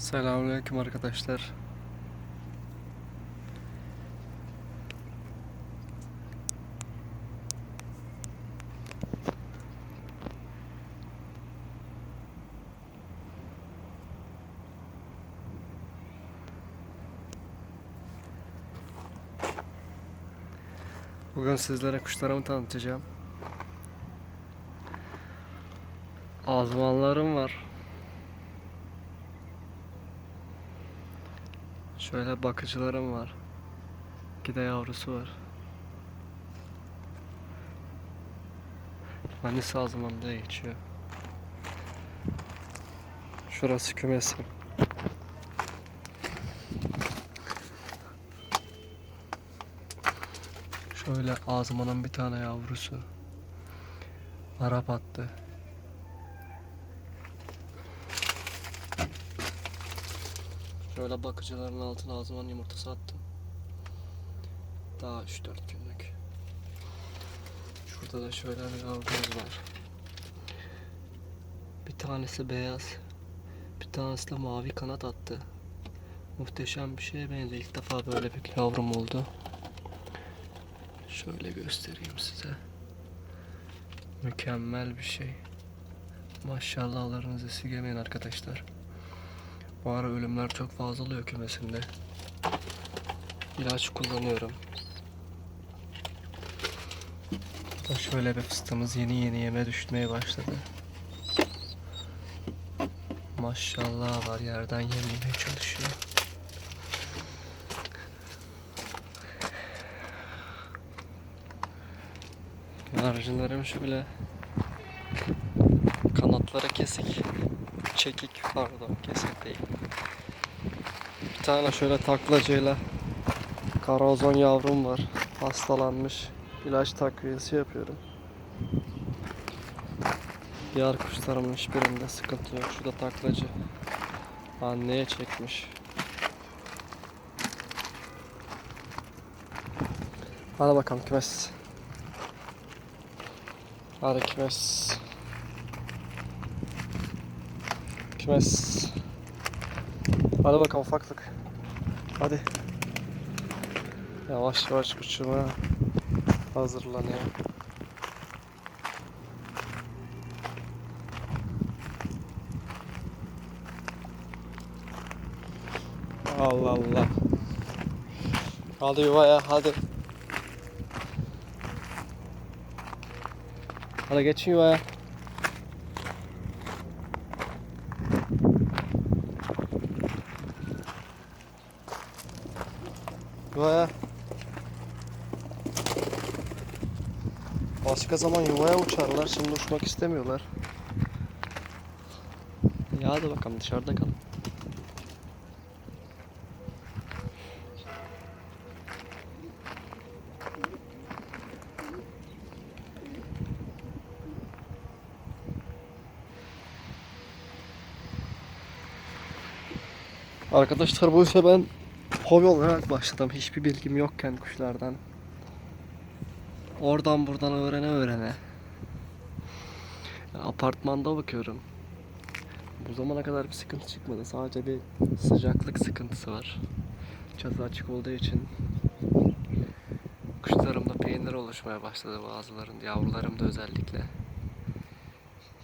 Selamünaleyküm arkadaşlar. Bugün sizlere kuşlarımı tanıtacağım. Azmanlarım var. Şöyle bakıcılarım var. İki de yavrusu var. Manisa Azman diye geçiyor. Şurası kümesim. Şöyle Azman'ın bir tane yavrusu. Arap attı. Şöyle bakıcıların altına Azman yumurtası attım. Daha 3-4 günlük. Şurada da şöyle bir yavrumuz var. Bir tanesi beyaz. Bir tanesi de mavi kanat attı. Muhteşem bir şeye benziyor. İlk defa böyle bir yavrum oldu. Şöyle göstereyim size. Mükemmel bir şey. Maşallahlarınızı esirgemeyin arkadaşlar. Bu ara ölümler çok fazla oluyor kümesimde. İlaç kullanıyorum. Da şöyle bir fıstığımız yeni yeni yeme düşmeye başladı. Maşallah var yerden yem yemeye çalışıyor. Güvercinlerim şöyle kanatları kesik. Çekik pardon kesik değil. Bir tane şöyle taklacıyla karazon yavrum var. Hastalanmış. İlaç takviyesi yapıyorum. Diğer kuşlarımın hiçbirinde sıkıntı yok. Şurada taklacı. Anneye çekmiş. Hadi bakalım kümes. Hadi kümes. Kümes. Hadi bakalım ufaklık. Hadi. Yavaş yavaş uçurmaya hazırlanıyor. Allah Allah. Hadi yuvaya hadi. Hadi geçin yuvaya. Yuvaya. Başka zaman yuvaya uçarlar. Şimdi uçmak istemiyorlar. Ya hadi bakalım dışarıda kalın. Arkadaşlar bu işe ben hobi olarak başladım. Hiçbir bilgim yokken kuşlardan. Oradan buradan öğrene öğrene. Apartmanda bakıyorum. Bu zamana kadar bir sıkıntı çıkmadı. Sadece bir sıcaklık sıkıntısı var. Çatı açık olduğu için kuşlarımda peynir oluşmaya başladı bazılarında. Yavrularımda özellikle.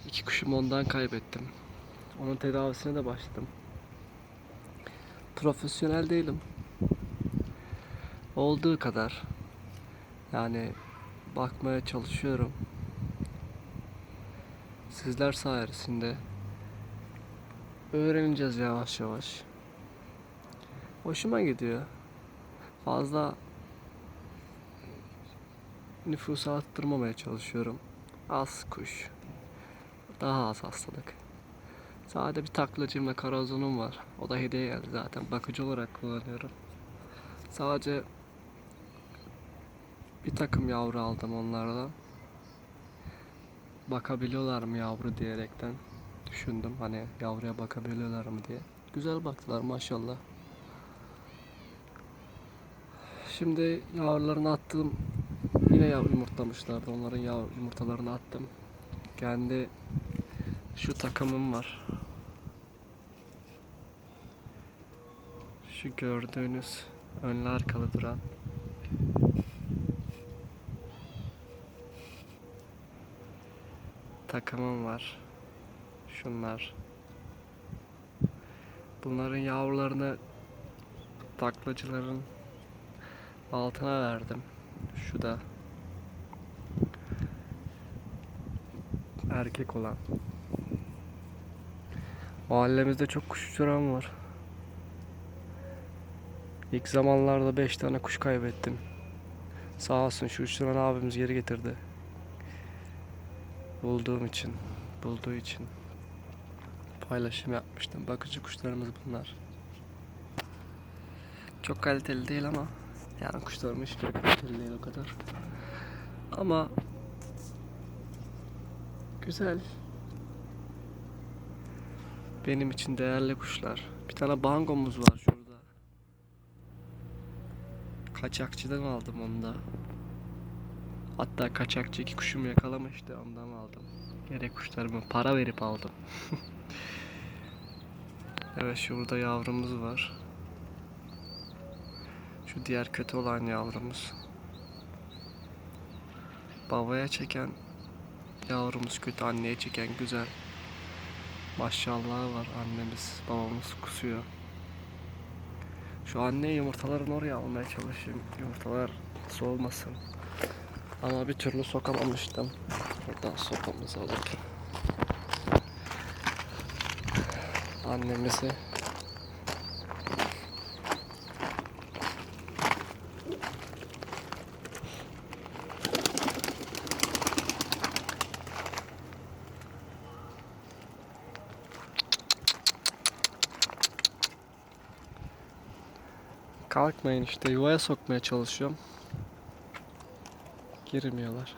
İki kuşumu ondan kaybettim. Onun tedavisine de başladım. Profesyonel değilim. Olduğu kadar. Yani bakmaya çalışıyorum. Sizler sayesinde öğreneceğiz yavaş yavaş. Hoşuma gidiyor. Fazla nüfusu arttırmamaya çalışıyorum. Az kuş. Daha az hastalık. Sadece bir taklacığım ve karazonum var. O da hediye geldi zaten. Bakıcı olarak kullanıyorum. Sadece bir takım yavru aldım onlardan. Bakabiliyorlar mı yavru diyerekten düşündüm. Hani yavruya bakabiliyorlar mı diye. Güzel baktılar maşallah. Şimdi yavrularını attım. Yine yavru yumurtlamışlardı. Onların yavru yumurtalarını attım. Kendi şu takımım var. Şu gördüğünüz önlü arkalı duran takımım var. Şunlar. Bunların yavrularını taklacıların altına verdim. Şu da erkek olan. Mahallemizde çok kuş uçuran var. İlk zamanlarda 5 tane kuş kaybettim. Sağ olsun şu uçuran abimiz geri getirdi. Bulduğum için, bulduğu için paylaşım yapmıştım. Bakıcı kuşlarımız bunlar. Çok kaliteli değil ama yani kuşlarım hiç kaliteli değil o kadar. Ama güzel. Benim için değerli kuşlar. Bir tane bangomuz var şurada. Kaçakçıdan aldım onu da. Hatta kaçakçı iki kuşumu yakalamıştı ondan aldım. Gerek kuşlarımı para verip aldım. evet şurada yavrumuz var. Şu diğer kötü olan yavrumuz. Babaya çeken yavrumuz kötü, anneye çeken güzel. Maşallah var annemiz, babamız kusuyor. Şu anne yumurtaların oraya almaya çalışıyorum. Yumurtalar soğumasın. Ama bir türlü sokamamıştım. Buradan sopamızı alıp annemizi Kalkmayın işte yuvaya sokmaya çalışıyorum. Girmiyorlar.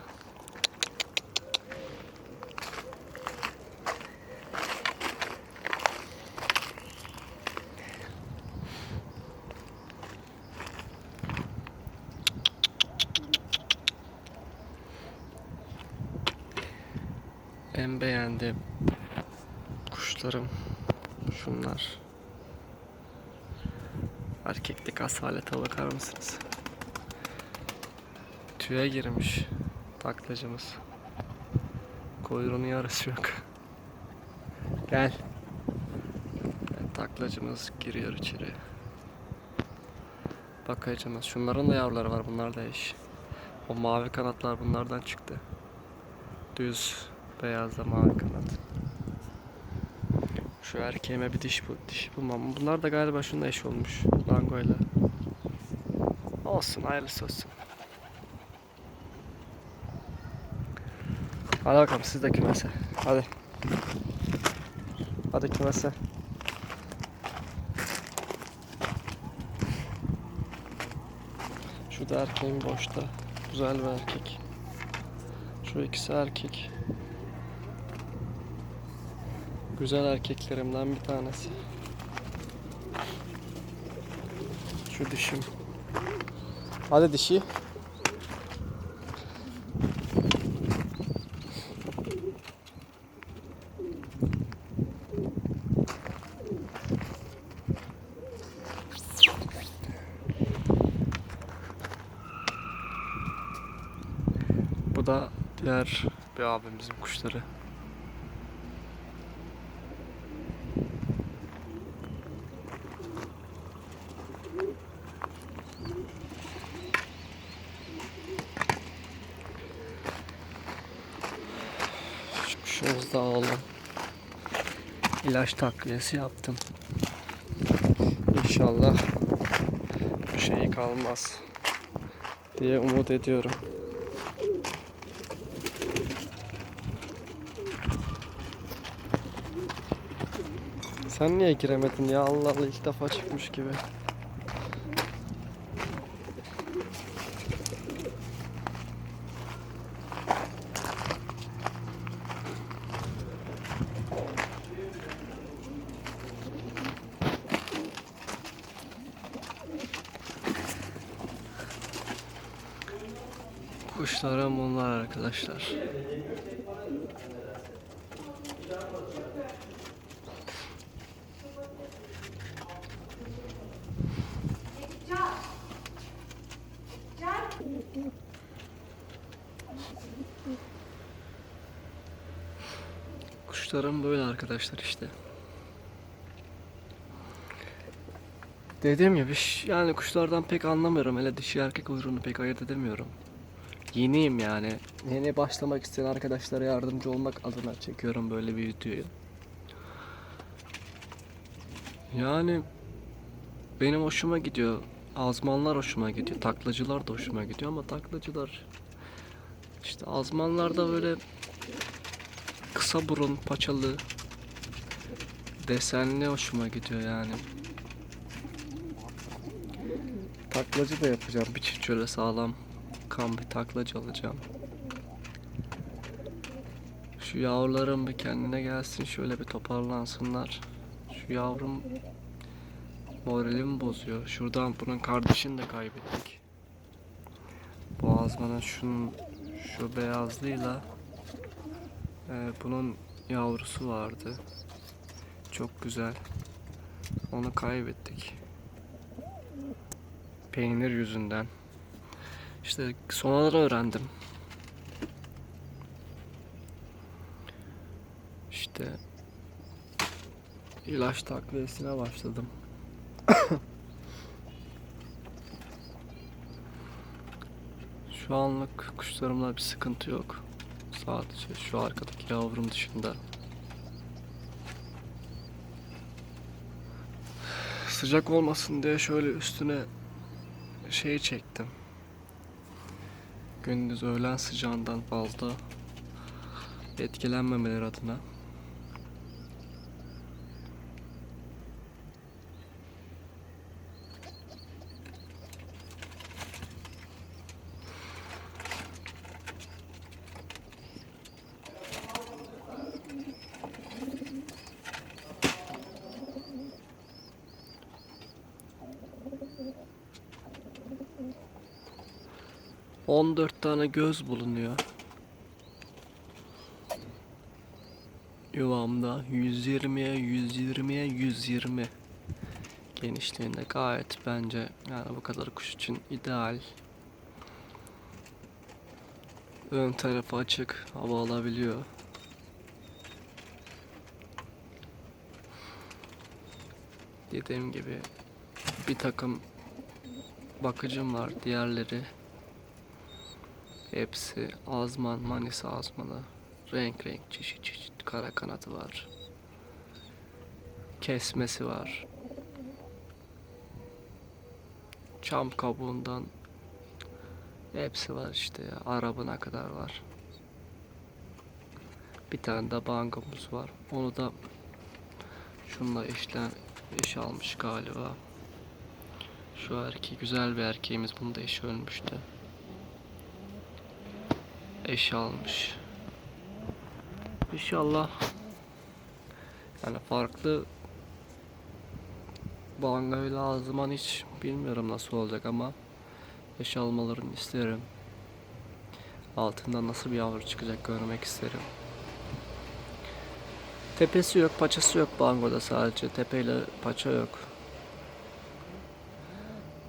En beğendiğim kuşlarım şunlar. Erkeklik asalete bakar mısınız? Tüye girmiş taklacımız. Kuyruğunun yarısı yok. Gel. Taklacımız giriyor içeri. Bakacağımız. Şunların da yavruları var. Bunlar da eş. O mavi kanatlar bunlardan çıktı. Düz beyazla mavi kanat. Şu erkeğime bir diş bu diş bulmam. Bunlar da galiba şununla eş olmuş. Langoyla. Olsun hayırlısı olsun. Hadi bakalım siz de kümese. Hadi. Hadi kümese. Şu da erkeğim boşta. Güzel bir erkek. Şu ikisi erkek. Güzel erkeklerimden bir tanesi. Şu dişim. Hadi dişi. Bu da diğer bir abimizin kuşları. Şu kuşumuz da oğlum. İlaç takviyesi yaptım. İnşallah bir şey kalmaz diye umut ediyorum. Sen niye giremedin ya Allah Allah ilk defa çıkmış gibi. Kuşlarım bunlar arkadaşlar. kuşlarım böyle arkadaşlar işte. Dediğim gibi yani kuşlardan pek anlamıyorum. Hele dişi erkek uyruğunu pek ayırt edemiyorum. Yeniyim yani. Yeni başlamak isteyen arkadaşlara yardımcı olmak adına çekiyorum böyle bir videoyu. Yani benim hoşuma gidiyor. Azmanlar hoşuma gidiyor. Taklacılar da hoşuma gidiyor ama taklacılar işte azmanlarda böyle kısa burun, paçalı, desenli hoşuma gidiyor yani. Taklacı da yapacağım. Bir çift şöyle sağlam kan bir taklacı alacağım. Şu yavrularım bir kendine gelsin şöyle bir toparlansınlar. Şu yavrum moralimi bozuyor. Şuradan bunun kardeşini de kaybettik. Boğazmanın şunun şu beyazlığıyla e, bunun yavrusu vardı. Çok güzel. Onu kaybettik. Peynir yüzünden. İşte sonraları öğrendim. İşte ilaç takviyesine başladım. Şu anlık kuşlarımla bir sıkıntı yok. Sadece şu arkadaki yavrum dışında. Sıcak olmasın diye şöyle üstüne şey çektim. Gündüz öğlen sıcağından fazla etkilenmemeleri adına. On dört tane göz bulunuyor. Yuvamda 120'ye 120'ye 120 genişliğinde gayet bence yani bu kadar kuş için ideal. Ön tarafı açık, hava alabiliyor. Dediğim gibi bir takım bakıcım var. Diğerleri hepsi azman, manisa azmanı. Renk renk, çeşit çeşit kara kanatı var. Kesmesi var. Çam kabuğundan hepsi var işte. Arabına kadar var. Bir tane de bangomuz var. Onu da şunla eşlen eş almış galiba. Şu erkeği güzel bir erkeğimiz. Bunu da eşi ölmüştü. Eş almış. İnşallah yani farklı Banga'yla Azman hiç bilmiyorum nasıl olacak ama eş almalarını isterim. Altından nasıl bir yavru çıkacak görmek isterim. Tepesi yok, paçası yok Bango'da sadece. Tepeyle paça yok.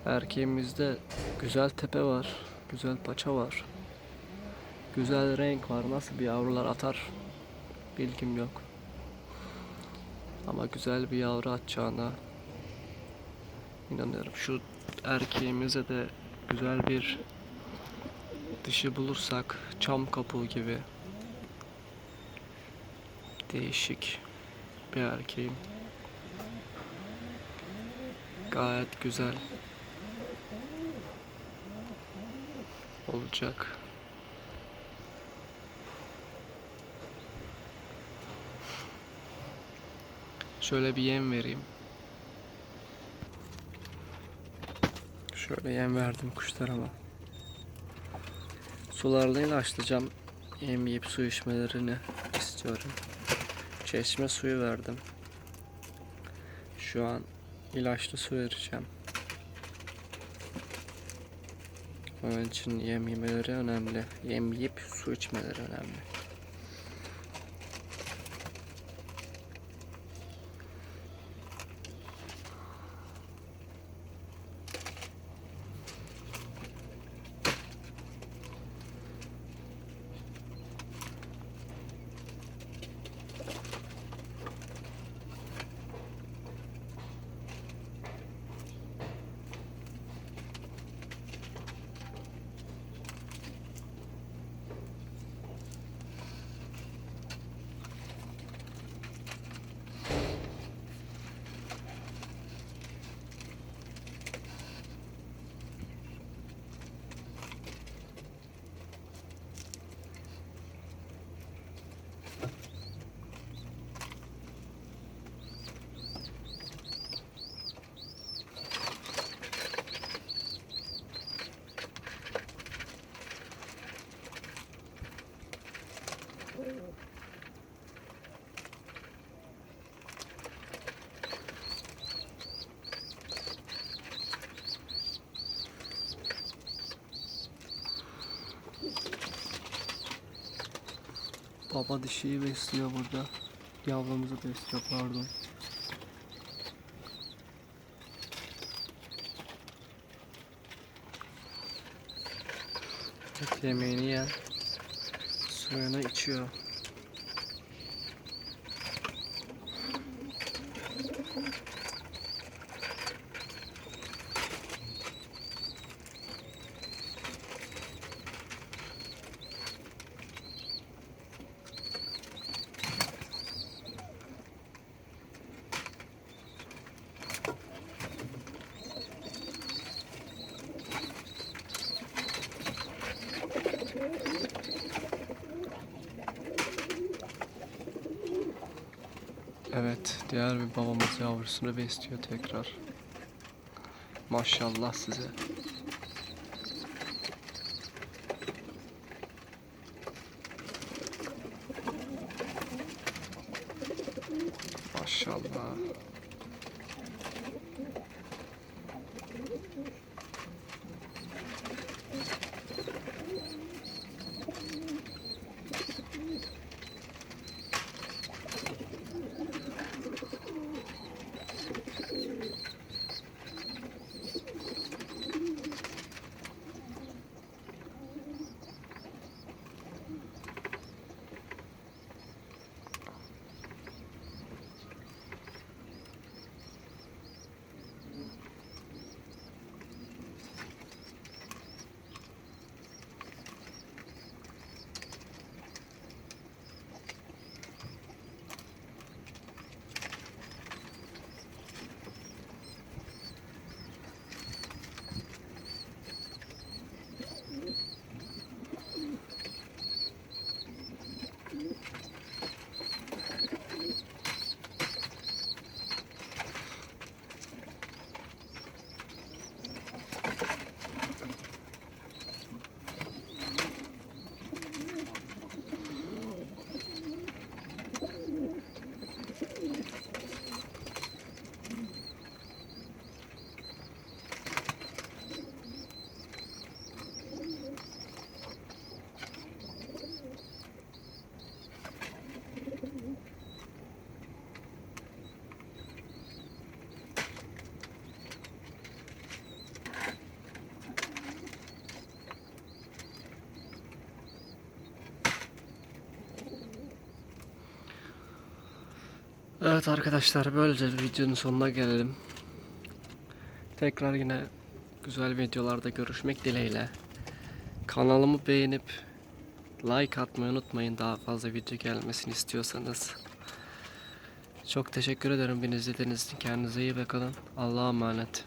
Erkeğimizde güzel tepe var, güzel paça var. Güzel renk var. Nasıl bir yavrular atar bilgim yok. Ama güzel bir yavru atacağına inanıyorum. Şu erkeğimize de güzel bir dişi bulursak çam kapuğu gibi değişik bir erkeğim. Gayet güzel olacak. Şöyle bir yem vereyim. Şöyle yem verdim kuşlarıma. Sularla ilaçlayacağım. Yem yiyip su içmelerini istiyorum. Çeşme suyu verdim. Şu an ilaçlı su vereceğim. Onun için yem yemeleri önemli. Yem yiyip su içmeleri önemli. Baba dişiyi besliyor burada. Yavrumuzu besliyor pardon. Et yemeğini yer. Suyunu içiyor. Evet, diğer bir babamız yavrusunu besliyor tekrar. Maşallah size. Evet arkadaşlar böylece videonun sonuna gelelim. Tekrar yine güzel videolarda görüşmek dileğiyle. Kanalımı beğenip like atmayı unutmayın daha fazla video gelmesini istiyorsanız. Çok teşekkür ederim beni izlediğiniz için. Kendinize iyi bakın. Allah'a emanet.